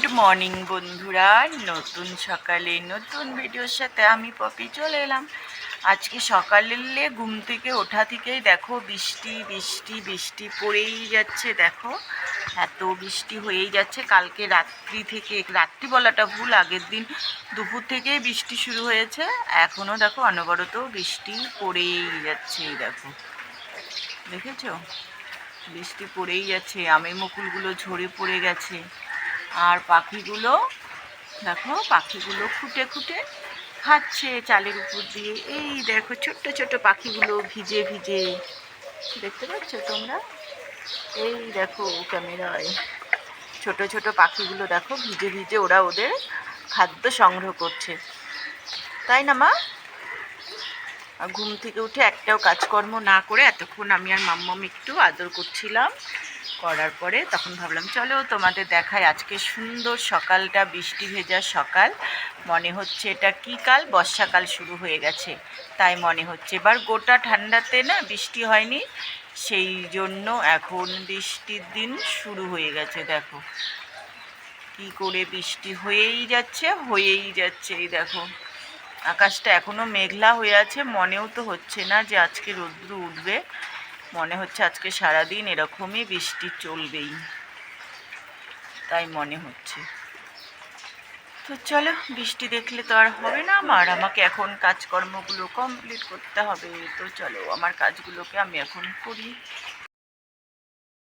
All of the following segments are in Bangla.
গুড মর্নিং বন্ধুরা, নতুন সকালে নতুন ভিডিওর সাথে আমি পপি চলে এলাম। আজকে সকালে ঘুম থেকে ওঠা থেকেই দেখো বৃষ্টি বৃষ্টি বৃষ্টি পড়েই যাচ্ছে, দেখো। এত বৃষ্টি হয়েই যাচ্ছে, কালকে রাত্রি থেকে, রাত্রি বলাটা ভুল, আগের দিন দুপুর থেকেই বৃষ্টি শুরু হয়েছে এখনও দেখো অনবরত বৃষ্টি পড়েই যাচ্ছে, দেখো। দেখেছ? বৃষ্টি পড়েই যাচ্ছে, আমের মুকুলগুলো ঝরে পড়ে গেছে। আর পাখিগুলো, দেখো, পাখিগুলো খুঁটে খুঁটে খাচ্ছে চালের উপর দিয়ে। এই দেখো, ছোট্ট ছোট্ট পাখিগুলো ভিজে ভিজে। দেখতে পাচ্ছ তোমরা? এই দেখো ক্যামেরায়। ছোট ছোট পাখিগুলো দেখো, ভিজে ভিজে ওরা ওদের খাদ্য সংগ্রহ করছে। তাই না, মা? ঘুম থেকে উঠে একটাও কাজকর্ম না করে এতক্ষণ আমি আর মাম্মাম একটু আদর করছিলাম। করার পরে তখন ভাবলাম, চলো তোমাদের দেখায় আজকে সুন্দর সকালটা, বৃষ্টি ভেজা সকাল। মনে হচ্ছে এটা কী কাল? বর্ষাকাল শুরু হয়ে গেছে। তাই মনে হচ্ছে এবার গোটা ঠান্ডাতে না বৃষ্টি হয়নি। সেই জন্য এখন বৃষ্টির দিন শুরু হয়ে গেছে, দেখো। কি করে বৃষ্টি হয়েই যাচ্ছে হয়েই যাচ্ছে, এই দেখো। আকাশটা এখনও মেঘলা হয়ে আছে, মনেও তো হচ্ছে না যে আজকে রৌদ্র উঠবে। মনে হচ্ছে আজকে সারাদিন এরকমই বৃষ্টি চলবেই। তাই মনে হচ্ছে। তো চলো, বৃষ্টি দেখলে তো আর হবে না আমার। আমাকে এখন কাজকর্মগুলো কমপ্লিট করতে হবে। তো চলো, আমার কাজগুলোকে আমি এখন করি।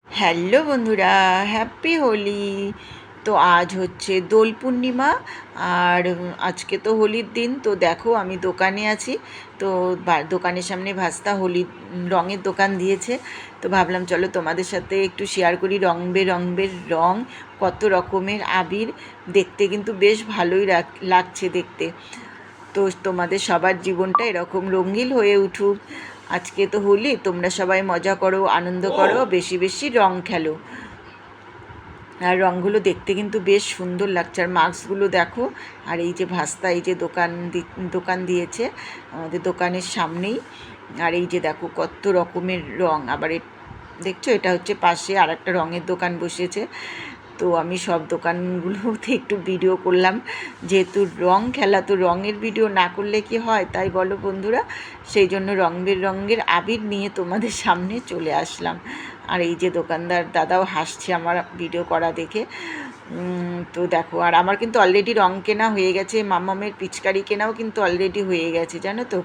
হ্যালো বন্ধুরা, হ্যাপি হোলি। তো আজ হচ্ছে দোল পূর্ণিমা আর আজকে তো হোলির দিন তো দেখো আমি দোকানে আছি। তো দোকানের সামনে ভাস্তা হোলি রঙের দোকান দিয়েছে। তো ভাবলাম চলো তোমাদের সাথে একটু শেয়ার করি রং বেরঙের রং কত রকমের আবির। দেখতে কিন্তু বেশ ভালোই লাগছে দেখতে। তো তোমাদের সবার জীবনটা এরকম রঙিন হয়ে উঠুক। আজকে তো হোলি তোমরা সবাই মজা করো আনন্দ করো বেশি বেশি রং খেলো। আর রঙগুলো দেখতে কিন্তু বেশ সুন্দর লাগছে। আর মাস্কগুলো দেখো, আর এই যে ভাস্তা, এই যে দোকান দোকান দিয়েছে আমাদের দোকানের সামনেই। আর এই যে দেখো কত রকমের রং। আবার দেখছ? এটা হচ্ছে পাশে আর একটা রঙের দোকান বসেছে। তো আমি সব দোকানগুলোতে একটু ভিডিও করলাম। যেহেতু রং খেলা, তো রঙের ভিডিও না করলে কি হয়? তাই বলো বন্ধুরা, সেই জন্য রং বেরঙের আবির নিয়ে তোমাদের সামনে চলে আসলাম। আর এই যে দোকানদার দাদাও হাসছে আমার ভিডিও করা দেখে। তো দেখো, আর আমার কিন্তু অলরেডি রং কেনা হয়ে গেছে। মামামের পিচকারি কেনাও কিন্তু অলরেডি হয়ে গেছে, জানো তো?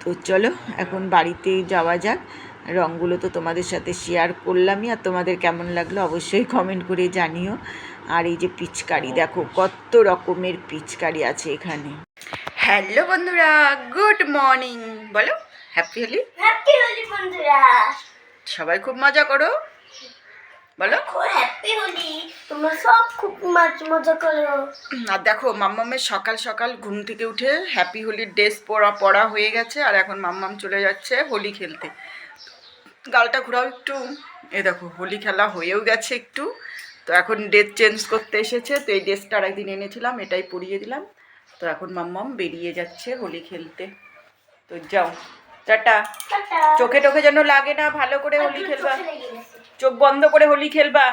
তো চলো, এখন বাড়িতে যাওয়া যাক। রঙগুলো তো তোমাদের সাথে শেয়ার করলামই আর তোমাদের কেমন লাগল অবশ্যই কমেন্ট করে জানিও। আর এই যে পিচকারি দেখো কত রকমের পিচকারি আছে এখানে। হ্যালো বন্ধুরা গুড মর্নিং বলো হ্যাপি হোলি হ্যাপি হোলি বন্ধুরা। সবাই খুব মজা করো। বলো। খুব হ্যাপি হোলি তোমরা সব খুব মজা করো। আর দেখো মাম্মামের সকাল সকাল ঘুম থেকে উঠে হ্যাপি হোলির ড্রেস পরা পরা হয়ে গেছে। আর এখন মাম্মাম চলে যাচ্ছে হোলি খেলতে। গালটা ঘোরাও একটু। এ দেখো হোলি খেলা হয়েও গেছে একটু। তো এখন ড্রেস চেঞ্জ করতে এসেছে তো এই ড্রেসটা আর একদিন এনেছিলাম এটাই পরিয়ে দিলাম। তো এখন মাম্মাম বেরিয়ে যাচ্ছে হোলি খেলতে। তো যাও। টাটা। চোখে টোখে যেন লাগে না ভালো করে হোলি খেলবা। চোখ বন্ধ করে হোলি খেলবা।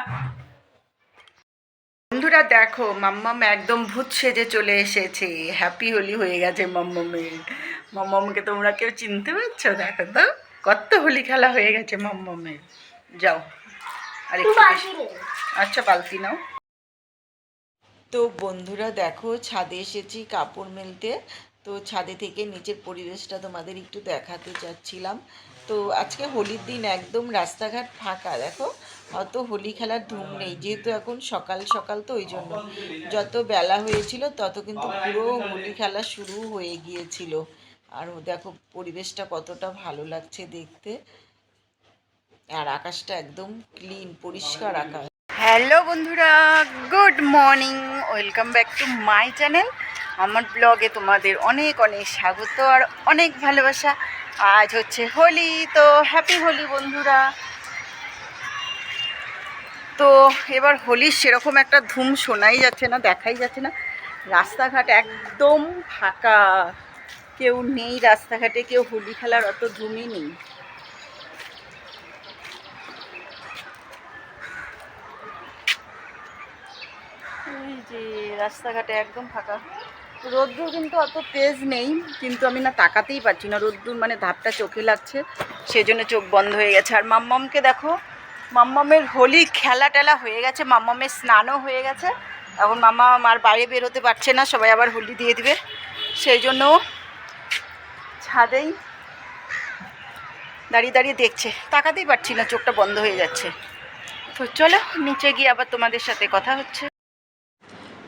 বন্ধুরা দেখো মাম্মাম একদম ভূত সেজে চলে এসেছে। হ্যাপি হোলি হয়ে গেছে মাম্মামের। মাম্মামকে তোমরা কেউ চিনতে পারছ? দেখো তো। কত হোলি খেলা হয়ে গেছে মাম্মামের। যাও আর একটু একটু বাকি বেশি- নেই। আচ্ছা পালতি নাও। তো বন্ধুরা দেখো ছাদে এসেছি কাপড় মেলতে। তো ছাদে থেকে নিচের পরিবেশটা তোমাদের একটু দেখাতে চাচ্ছিলাম। তো আজকে হোলির দিন একদম রাস্তাঘাট ফাঁকা দেখো। অত হোলি খেলার ধুম নেই যেহেতু এখন সকাল সকাল তো ওই জন্য। যত বেলা হয়েছিল তত কিন্তু পুরো হোলি খেলা শুরু হয়ে গিয়েছিল। আর দেখো পরিবেশটা কতটা ভালো লাগছে দেখতে। আর আকাশটা একদম ক্লিন পরিষ্কার আকাশ। হ্যালো বন্ধুরা good morning welcome back to my channel আমার ব্লগে তোমাদের অনেক অনেক স্বাগত আর অনেক ভালোবাসা। আজ হচ্ছে হোলি, তো হ্যাপি হোলি বন্ধুরা। তো এবার হোলির সেরকম একটা ধুম শোনাই যাচ্ছে না, দেখাই যাচ্ছে না। রাস্তাঘাট একদম ফাঁকা। কেউ নেই, রাস্তাঘাটে কেউ হোলি খেলার অত ধুমই নেই। যে রাস্তাঘাটে একদম ফাঁকা। রোদ্দুর কিন্তু অত তেজ নেই, কিন্তু আমি না তাকাতেই পারছি না। রোদ্দুর মানে ধাপটা চোখে লাগছে সেই জন্য চোখ বন্ধ হয়ে গেছে। আর মাম্মামকে দেখো, মাম্মামের হোলি খেলা টেলা হয়ে গেছে, মাম্মামের স্নানও হয়ে গেছে। এখন মাম্মা আর বাইরে বেরোতে পারছে না, সবাই আবার হোলি দিয়ে দিবে। সেই জন্য ছাদেই দাঁড়িয়ে দাঁড়িয়ে দেখছে। তাকাতেই পারছি না, চোখটা বন্ধ হয়ে যাচ্ছে। তো চলো, নিচে গিয়ে আবার তোমাদের সাথে কথা হচ্ছে।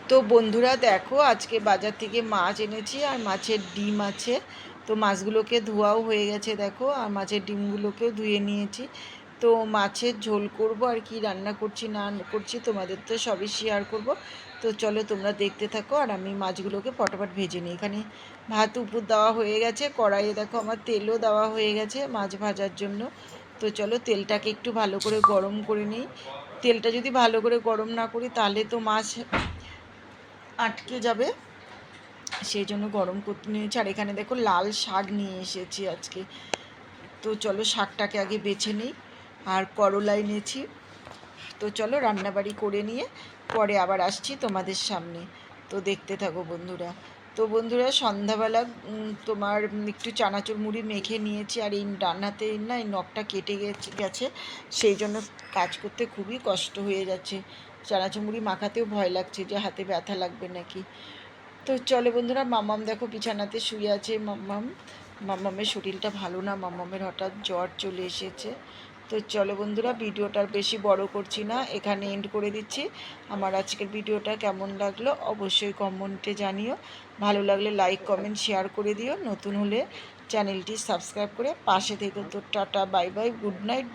তো বন্ধুরা দেখো, আজকে বাজার থেকে মাছ এনেছি আর মাছের ডিম আছে। তো মাছগুলোকে ধোয়াও হয়ে গেছে দেখো, আর মাছের ডিমগুলোকেও ধুয়ে নিয়েছি। তো মাছের ঝোল করব আর কি রান্না করছি, না করছি তোমাদের তো সবই শেয়ার করব। তো চলো তোমরা দেখতে থাকো, আর আমি মাছগুলোকে ফটাফট ভেজে নিই এখানে। ভাত উপর দেওয়া হয়ে গেছে, কড়াইয়ে দেখো আমার তেলও দেওয়া হয়ে গেছে মাছ ভাজার জন্য। তো চলো তেলটাকে একটু ভালো করে গরম করে নিই। তেলটা যদি ভালো করে গরম না করি তাহলে তো মাছ আটকে যাবে। সেই জন্য গরম করতে নিয়েছি আর এখানে দেখো লাল শাক নিয়ে এসেছি আজকে। তো চলো শাকটাকে আগে বেছে নিই আর করলা এনেছি তো চলো রান্নাবাড়ি করে নিয়ে পরে আবার আসছি তোমাদের সামনে। তো দেখতে থাকো বন্ধুরা। তো বন্ধুরা, সন্ধ্যাবেলা তোমার একটু চানাচুর মুড়ি মেখে নিয়েছি আর এই ডান হাতে না এই নখটা কেটে গেছে গেছে। সেই জন্য কাজ করতে খুবই কষ্ট হয়ে যাচ্ছে। চানাচুর মুড়ি মাখাতেও ভয় লাগছে যে হাতে ব্যথা লাগবে নাকি। তো চলে বন্ধুরা, মামাম দেখো বিছানাতে শুয়ে আছে। মামাম, মামামের শরীরটা ভালো না। মামামের হঠাৎ জ্বর চলে এসেছে। তো চলো বন্ধুরা, ভিডিওটার বেশি বড় করছি না, এখানে এন্ড করে দিচ্ছি। আমার আজকের ভিডিওটা কেমন লাগল অবশ্যই কমেন্টে জানিও। ভালো লাগলে লাইক কমেন্ট শেয়ার করে দিও। নতুন হলে চ্যানেলটি সাবস্ক্রাইব করে পাশে থেকে তো tata bye bye good night